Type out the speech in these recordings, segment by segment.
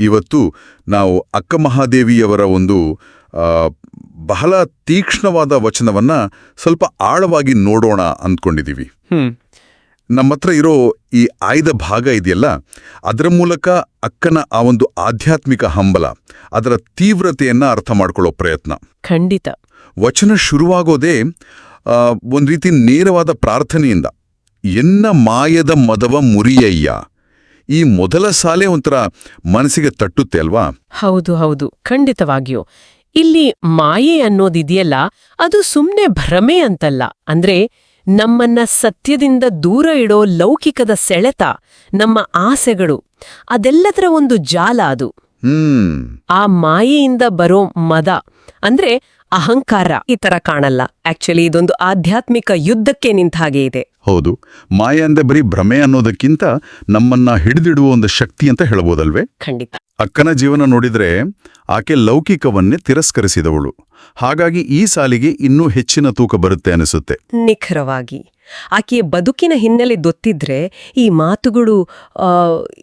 ಇವತ್ತು ನಾವು ಅಕ್ಕ ಮಹಾದೇವಿಯವರ ಒಂದು ಬಹಳ ತೀಕ್ಷ್ಣವಾದ ವಚನವನ್ನ ಸ್ವಲ್ಪ ಆಳವಾಗಿ ನೋಡೋಣ ಅಂದ್ಕೊಂಡಿದ್ದೀವಿ ನಮ್ಮ ಹತ್ರ ಇರೋ ಈ ಆಯ್ದ ಭಾಗ ಇದೆಯಲ್ಲ ಅದರ ಮೂಲಕ ಅಕ್ಕನ ಆ ಒಂದು ಆಧ್ಯಾತ್ಮಿಕ ಹಂಬಲ ಅದರ ತೀವ್ರತೆಯನ್ನು ಅರ್ಥ ಮಾಡ್ಕೊಳ್ಳೋ ಪ್ರಯತ್ನ. ಖಂಡಿತ. ವಚನ ಶುರುವಾಗೋದೇ ಒಂದ್ ರೀತಿ ನೇರವಾದ ಪ್ರಾರ್ಥನೆಯಿಂದ ಎನ್ನ ಮಾಯದ ಮದವ ಮುರಿಯಯ್ಯ ಈ ಮೊದಲ ಸಾಲೆ ಒಂಥರ ಮನಸ್ಸಿಗೆ ತಟ್ಟುತ್ತೆ ಅಲ್ವಾ? ಹೌದು ಹೌದು. ಖಂಡಿತವಾಗಿಯೂ. ಇಲ್ಲಿ ಮಾಯೆ ಅನ್ನೋದಿದೆಯಲ್ಲ ಅದು ಸುಮ್ನೆ ಭ್ರಮೆ ಅಂತಲ್ಲ. ಅಂದ್ರೆ ನಮ್ಮನ್ನ ಸತ್ಯದಿಂದ ದೂರ ಇಡೋ ಲೌಕಿಕದ ಸೆಳೆತ ನಮ್ಮ ಆಸೆಗಳು ಅದೆಲ್ಲದರ ಒಂದು ಜಾಲ ಅದು. ಆ ಮಾಯೆಯಿಂದ ಬರೋ ಮದ ಅಂದ್ರೆ ಅಹಂಕಾರ ಈ ತರ ಕಾಣಲ್ಲ. ಆಕ್ಚುಲಿ ಇದೊಂದು ಆಧ್ಯಾತ್ಮಿಕ ಯುದ್ಧಕ್ಕೆ ನಿಂತ ಹಾಗೆ ಇದೆ. ಹೌದು. ಮಾಯ ಅಂದ್ರೆ ಬರೀ ಭ್ರಮೆ ಅನ್ನೋದಕ್ಕಿಂತ ನಮ್ಮನ್ನ ಹಿಡಿದಿಡುವ ಒಂದು ಶಕ್ತಿ ಅಂತ ಹೇಳಬಹುದಲ್ವೇ ಖಂಡಿತ. ಅಕ್ಕನ ಜೀವನ ನೋಡಿದ್ರೆ ಆಕೆ ಲೌಕಿಕವನ್ನೇ ತಿರಸ್ಕರಿಸಿದವಳು. ಹಾಗಾಗಿ ಈ ಸಾಲಿಗೆ ಇನ್ನೂ ಹೆಚ್ಚಿನ ತೂಕ ಬರುತ್ತೆ ಅನಿಸುತ್ತೆ. ನಿಖರವಾಗಿ. ಆಕೆಯ ಬದುಕಿನ ಹಿನ್ನೆಲೆ ಗೊತ್ತಿದ್ರೆ ಈ ಮಾತುಗಳು ಆ,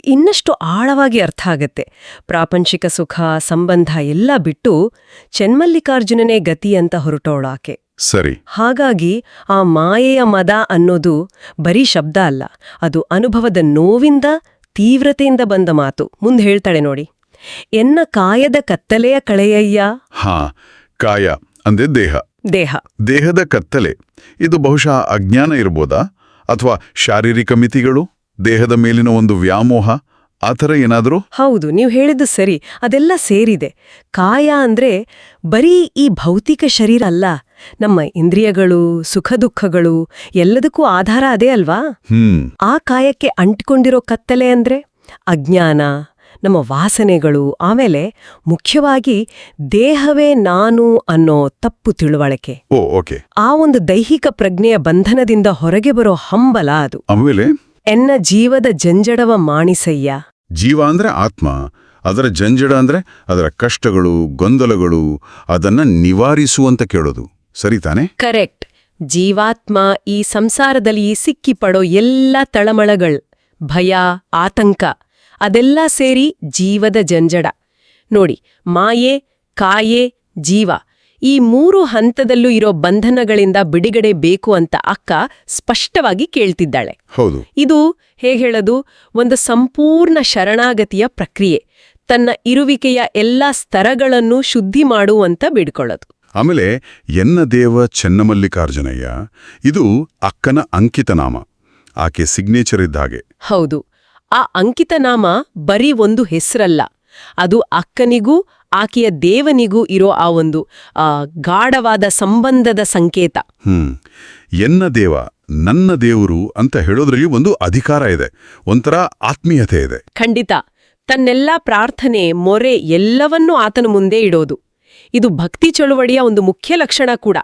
ಇನ್ನಷ್ಟು ಆಳವಾಗಿ ಅರ್ಥ ಆಗತ್ತೆ. ಪ್ರಾಪಂಚಿಕ ಸುಖ ಸಂಬಂಧ ಎಲ್ಲ ಬಿಟ್ಟು ಚೆನ್ಮಲ್ಲಿಕಾರ್ಜುನನೇ ಗತಿ ಅಂತ ಹೊರಟೋಳಾಕೆ ಸರಿ. ಹಾಗಾಗಿ ಆ ಮಾಯೆಯ ಮದ ಅನ್ನೋದು ಬರೀ ಶಬ್ದ ಅಲ್ಲ ಅದು ಅನುಭವದ ನೋವಿಂದ ತೀವ್ರತೆಯಿಂದ ಬಂದ ಮಾತು. ಮುಂದೆ ಹೇಳ್ತಾಳೆ ನೋಡಿ. ಎನ್ನ ಕಾಯದ ಕತ್ತಲೆಯ ಕಳೆಯಯ್ಯ. ಹಾ ಕಾಯ ಅಂದ್ರೆ ದೇಹ. ದೇಹ. ದೇಹದ ಕತ್ತಲೆ. ಇದು ಬಹುಶಃ ಅಜ್ಞಾನ ಇರ್ಬೋದಾ? ಅಥವಾ ಶಾರೀರಿಕ ಮಿತಿಗಳು? ದೇಹದ ಮೇಲಿನ ಒಂದು ವ್ಯಾಮೋಹ? ಆ ಥರ ಏನಾದರೂ? ಹೌದು ನೀವು ಹೇಳಿದ್ದು ಸರಿ. ಅದೆಲ್ಲ ಸೇರಿದೆ. ಕಾಯ ಅಂದ್ರೆ ಬರೀ ಈ ಭೌತಿಕ ಶರೀರ ಅಲ್ಲ. ನಮ್ಮ ಇಂದ್ರಿಯಗಳು ಸುಖ ದುಃಖಗಳು ಎಲ್ಲದಕ್ಕೂ ಆಧಾರ ಅದೇ ಅಲ್ವಾ? ಹ್ಮ್. ಆ ಕಾಯಕ್ಕೆ ಅಂಟಿಕೊಂಡಿರೋ ಕತ್ತಲೆ ಅಂದ್ರೆ ಅಜ್ಞಾನ ನಮ್ಮ ವಾಸನೆಗಳು ಆಮೇಲೆ ಮುಖ್ಯವಾಗಿ ದೇಹವೇ ನಾನು ಅನ್ನೋ ತಪ್ಪು ತಿಳುವಳಿಕೆ. Oh okay. ಆ ಒಂದು ದೈಹಿಕ ಪ್ರಜ್ಞೆಯ ಬಂಧನದಿಂದ ಹೊರಗೆ ಬರೋ ಹಂಬಲ ಅದು. ಆಮೇಲೆ? ಎನ್ನ ಜೀವದ ಜಂಜಡವ ಮಾಣಿಸಯ್ಯ. ಜೀವ ಅಂದ್ರೆ ಆತ್ಮ ಅದರ ಜಂಜಡ ಅಂದ್ರೆ ಅದರ ಕಷ್ಟಗಳು ಗೊಂದಲಗಳು ಅದನ್ನ ನಿವಾರಿಸುವಂತ ಕೇಳೋದು. ಸರಿ ತಾನೆ? ಕರೆಕ್ಟ್. ಜೀವಾತ್ಮ ಈ ಸಂಸಾರದಲ್ಲಿ ಸಿಕ್ಕಿ ಪಡೋ ಎಲ್ಲ ತಳಮಳಗಳು ಭಯ ಆತಂಕ ಅದೆಲ್ಲ ಸೇರಿ ಜೀವದ ಜಂಜಡ. ನೋಡಿ ಮಾಯೆ ಕಾಯೆ ಜೀವ ಈ ಮೂರು ಹಂತದಲ್ಲೂ ಇರೋ ಬಂಧನಗಳಿಂದ ಬಿಡುಗಡೆ ಬೇಕು ಅಂತ ಅಕ್ಕ ಸ್ಪಷ್ಟವಾಗಿ ಕೇಳ್ತಿದ್ದಾಳೆ. ಹೌದು. ಇದು ಹೇಗೆ ಹೇಳೋದು? ಒಂದು ಸಂಪೂರ್ಣ ಶರಣಾಗತಿಯ ಪ್ರಕ್ರಿಯೆ. ತನ್ನ ಇರುವಿಕೆಯ ಎಲ್ಲಾ ಸ್ತರಗಳನ್ನು ಶುದ್ಧಿ ಮಾಡುವಂತ ಬಿಡ್ಕೊಳ್ಳೋದು. ಆಮೇಲೆ ಎನ್ನ ದೇವ ಚೆನ್ನಮಲ್ಲಿಕಾರ್ಜುನಯ್ಯ ಇದು ಅಕ್ಕನ ಅಂಕಿತನಾಮ. ಆಕೆ ಸಿಗ್ನೇಚರ್ ಇದ್ದ ಹಾಗೆ. ಹೌದು. ಆ ಅಂಕಿತನಾಮ ಬರೀ ಒಂದು ಹೆಸರಲ್ಲ. ಅದು ಅಕ್ಕನಿಗೂ ಆಕೆಯ ದೇವನಿಗೂ ಇರೋ ಆ ಒಂದು ಆ, ಗಾಢವಾದ ಸಂಬಂಧದ ಸಂಕೇತ. ಹ್ಮ್. ಎನ್ನ ದೇವ ನನ್ನ ದೇವರು ಅಂತ ಹೇಳೋದ್ರಲ್ಲಿ ಒಂದು ಅಧಿಕಾರ ಇದೆ. ಒಂಥರ ಆತ್ಮೀಯತೆ ಇದೆ. ಖಂಡಿತ. ತನ್ನೆಲ್ಲ ಪ್ರಾರ್ಥನೆ ಮೊರೆ ಎಲ್ಲವನ್ನೂ ಆತನ ಮುಂದೆ ಇಡೋದು. ಇದು ಭಕ್ತಿ ಚಳುವಳಿಯ ಒಂದು ಮುಖ್ಯ ಲಕ್ಷಣ ಕೂಡ.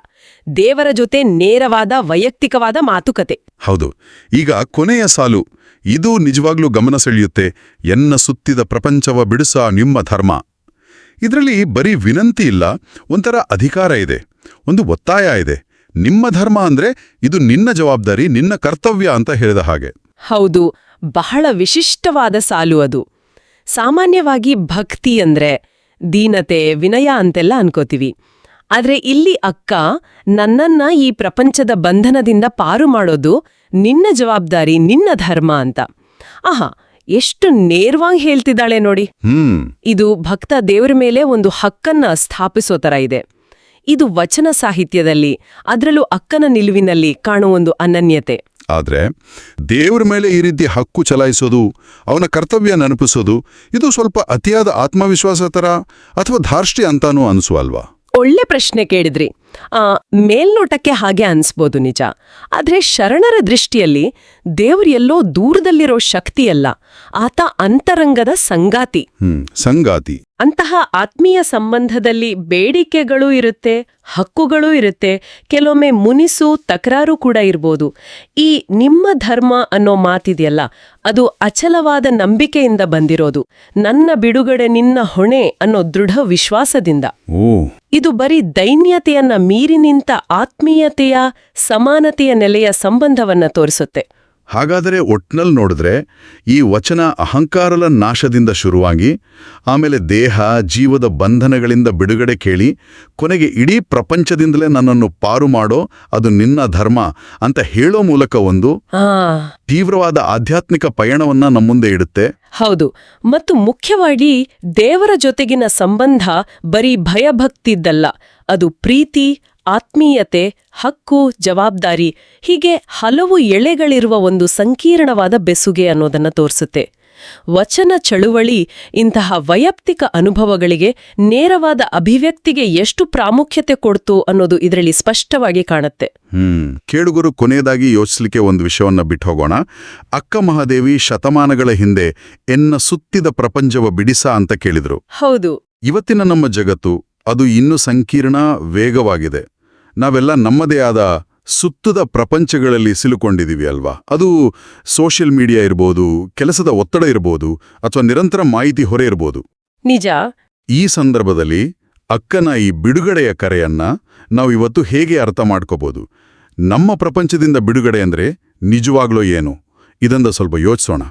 ದೇವರ ಜೊತೆ ನೇರವಾದ ವೈಯಕ್ತಿಕವಾದ ಮಾತುಕತೆ. ಹೌದು. ಈಗ ಕೊನೆಯ ಸಾಲು ಇದು ನಿಜವಾಗ್ಲೂ ಗಮನ ಸೆಳೆಯುತ್ತೆ ಎನ್ನ ಸುತ್ತಿದ ಪ್ರಪಂಚವ ಬಿಡಿಸ ನಿಮ್ಮ ಧರ್ಮ. ಇದರಲ್ಲಿ ಬರೀ ವಿನಂತಿ ಇಲ್ಲ ಒಂಥರ ಅಧಿಕಾರ ಇದೆ ಒಂದು ಒತ್ತಾಯ ಇದೆ. ನಿಮ್ಮ ಧರ್ಮ ಅಂದ್ರೆ ಇದು ನಿನ್ನ ಜವಾಬ್ದಾರಿ ನಿನ್ನ ಕರ್ತವ್ಯ ಅಂತ ಹೇಳಿದ ಹಾಗೆ. ಹೌದು ಬಹಳ ವಿಶಿಷ್ಟವಾದ ಸಾಲು ಅದು. ಸಾಮಾನ್ಯವಾಗಿ ಭಕ್ತಿ ಅಂದ್ರೆ ದೀನತೆ ವಿನಯ ಅಂತೆಲ್ಲ ಅನ್ಕೋತೀವಿ. ಆದ್ರೆ ಇಲ್ಲಿ ಅಕ್ಕ ನನ್ನನ್ನ ಈ ಪ್ರಪಂಚದ ಬಂಧನದಿಂದ ಪಾರು ಮಾಡೋದು ನಿನ್ನ ಜವಾಬ್ದಾರಿ ನಿನ್ನ ಧರ್ಮ ಅಂತ. ಆಹಾ ಎಷ್ಟು ನೇರವಾಗಿ ಹೇಳ್ತಿದ್ದಾಳೆ ನೋಡಿ. ಇದು ಭಕ್ತ ದೇವರ ಮೇಲೆ ಒಂದು ಹಕ್ಕನ್ನ ಸ್ಥಾಪಿಸೋ ತರ ಇದೆ. ಇದು ವಚನ ಸಾಹಿತ್ಯದಲ್ಲಿ ಅದರಲ್ಲೂ ಅಕ್ಕನ ನಿಲುವಿನಲ್ಲಿ ಕಾಣುವ ಒಂದು ಅನನ್ಯತೆ. ಆದ್ರೆ ದೇವರ ಮೇಲೆ ಈ ರೀತಿ ಹಕ್ಕು ಚಲಾಯಿಸೋದು, ಅವನ ಕರ್ತವ್ಯ ನೆನಪಿಸೋದು ಇದು ಸ್ವಲ್ಪ ಅತಿಯಾದ ಆತ್ಮವಿಶ್ವಾಸ ಥರ ಅಥವಾ ಧಾರ್ಷ್ಟ್ಯ ಅಂತಾನೂ ಅನಿಸುವಲ್ವಾ? ಒಳ್ಳೆ ಪ್ರಶ್ನೆ ಕೇಳಿದ್ರಿ. ಮೇಲ್ನೋಟಕ್ಕೆ ಹಾಗೆ ಅನಿಸ್ಬೋದು ನಿಜ. ಆದರೆ ಶರಣರ ದೃಷ್ಟಿಯಲ್ಲಿ ದೇವರು ಎಲ್ಲೋ ದೂರದಲ್ಲಿರೋ ಶಕ್ತಿಯಲ್ಲ ಆತ ಅಂತರಂಗದ ಸಂಗಾತಿ. ಸಂಗಾತಿ. ಅಂತಹ ಆತ್ಮೀಯ ಸಂಬಂಧದಲ್ಲಿ ಬೇಡಿಕೆಗಳು ಇರುತ್ತೆ ಹಕ್ಕುಗಳು ಇರುತ್ತೆ ಕೆಲವೊಮ್ಮೆ ಮುನಿಸು ತಕರಾರು ಕೂಡ ಇರ್ಬೋದು. ಈ ನಿಮ್ಮ ಧರ್ಮ ಅನ್ನೋ ಮಾತಿದೆಯಲ್ಲ ಅದು ಅಚಲವಾದ ನಂಬಿಕೆಯಿಂದ ಬಂದಿರೋದು ನನ್ನ ಬಿಡುಗಡೆ ನಿನ್ನ ಹೊಣೆ ಅನ್ನೋ ದೃಢ ವಿಶ್ವಾಸದಿಂದ. ಇದು ಬರೀ ದೈನ್ಯತೆಯನ್ನ ಮೀರಿ ನಿಂತ ಆತ್ಮೀಯತೆಯ ಸಮಾನತೆಯ ನೆಲೆಯ ಸಂಬಂಧವನ್ನ ತೋರಿಸುತ್ತೆ. ಹಾಗಾದರೆ ಒಟ್ನಲ್ಲಿ ನೋಡಿದ್ರೆ ಈ ವಚನ ಅಹಂಕಾರಲ ನಾಶದಿಂದ ಶುರುವಾಗಿ ಆಮೇಲೆ ದೇಹ ಜೀವದ ಬಂಧನಗಳಿಂದ ಬಿಡುಗಡೆ ಕೇಳಿ ಕೊನೆಗೆ ಇಡೀ ಪ್ರಪಂಚದಿಂದಲೇ ನನ್ನನ್ನು ಪಾರು ಮಾಡೋ ಅದು ನಿನ್ನ ಧರ್ಮ ಅಂತ ಹೇಳೋ ಮೂಲಕ ಒಂದು ತೀವ್ರವಾದ ಆಧ್ಯಾತ್ಮಿಕ ಪಯಣವನ್ನ ನಮ್ಮ ಮುಂದೆ ಇಡುತ್ತೆ. ಹೌದು. ಮತ್ತು ಮುಖ್ಯವಾಗಿ ದೇವರ ಜೊತೆಗಿನ ಸಂಬಂಧ ಬರೀ ಭಯಭಕ್ತಿದ್ದಲ್ಲ. ಅದು ಪ್ರೀತಿ ಆತ್ಮೀಯತೆ ಹಕ್ಕು ಜವಾಬ್ದಾರಿ ಹೀಗೆ ಹಲವು ಎಳೆಗಳಿರುವ ಒಂದು ಸಂಕೀರ್ಣವಾದ ಬೆಸುಗೆ ಅನ್ನೋದನ್ನ ತೋರಿಸುತ್ತೆ. ವಚನ ಚಳುವಳಿ ಇಂತಹ ವೈಯಕ್ತಿಕ ಅನುಭವಗಳಿಗೆ ನೇರವಾದ ಅಭಿವ್ಯಕ್ತಿಗೆ ಎಷ್ಟು ಪ್ರಾಮುಖ್ಯತೆ ಕೊಡ್ತು ಅನ್ನೋದು ಇದರಲ್ಲಿ ಸ್ಪಷ್ಟವಾಗಿ ಕಾಣುತ್ತೆ. ಹ್ಮ್ ಕೇಳುಗರು ಕೊನೆಯದಾಗಿ ಯೋಚಿಸಲಿಕ್ಕೆ ಒಂದು ವಿಷಯವನ್ನ ಬಿಟ್ಟು ಹೋಗೋಣ ಅಕ್ಕ ಮಹಾದೇವಿ ಶತಮಾನಗಳ ಹಿಂದೆ ಎನ್ನ ಸುತ್ತಿದ ಪ್ರಪಂಚವ ಬಿಡಿಸ ಅಂತ ಕೇಳಿದ್ರು. ಹೌದು. ಇವತ್ತಿನ ನಮ್ಮ ಜಗತ್ತು ಅದು ಇನ್ನೂ ಸಂಕೀರ್ಣ ವೇಗವಾಗಿದೆ. ನಾವೆಲ್ಲ ನಮ್ಮದೇ ಆದ ಸುತ್ತದ ಪ್ರಪಂಚಗಳಲ್ಲಿ ಸಿಲುಕೊಂಡಿದೀವಿ ಅಲ್ವಾ? ಅದು ಸೋಷಿಯಲ್ ಮೀಡಿಯಾ ಇರ್ಬೋದು ಕೆಲಸದ ಒತ್ತಡ ಇರ್ಬೋದು ಅಥವಾ ನಿರಂತರ ಮಾಹಿತಿ ಹೊರೆ ಇರ್ಬೋದು. ನಿಜ. ಈ ಸಂದರ್ಭದಲ್ಲಿ ಅಕ್ಕನ ಈ ಬಿಡುಗಡೆಯ ಕರೆಯನ್ನ ನಾವು ಇವತ್ತು ಹೇಗೆ ಅರ್ಥ ಮಾಡ್ಕೋಬಹುದು ನಮ್ಮ ಪ್ರಪಂಚದಿಂದ ಬಿಡುಗಡೆ ಅಂದ್ರೆ ನಿಜವಾಗ್ಲೂ ಏನು? ಇದೊಂದು ಸ್ವಲ್ಪ ಯೋಚಿಸೋಣ.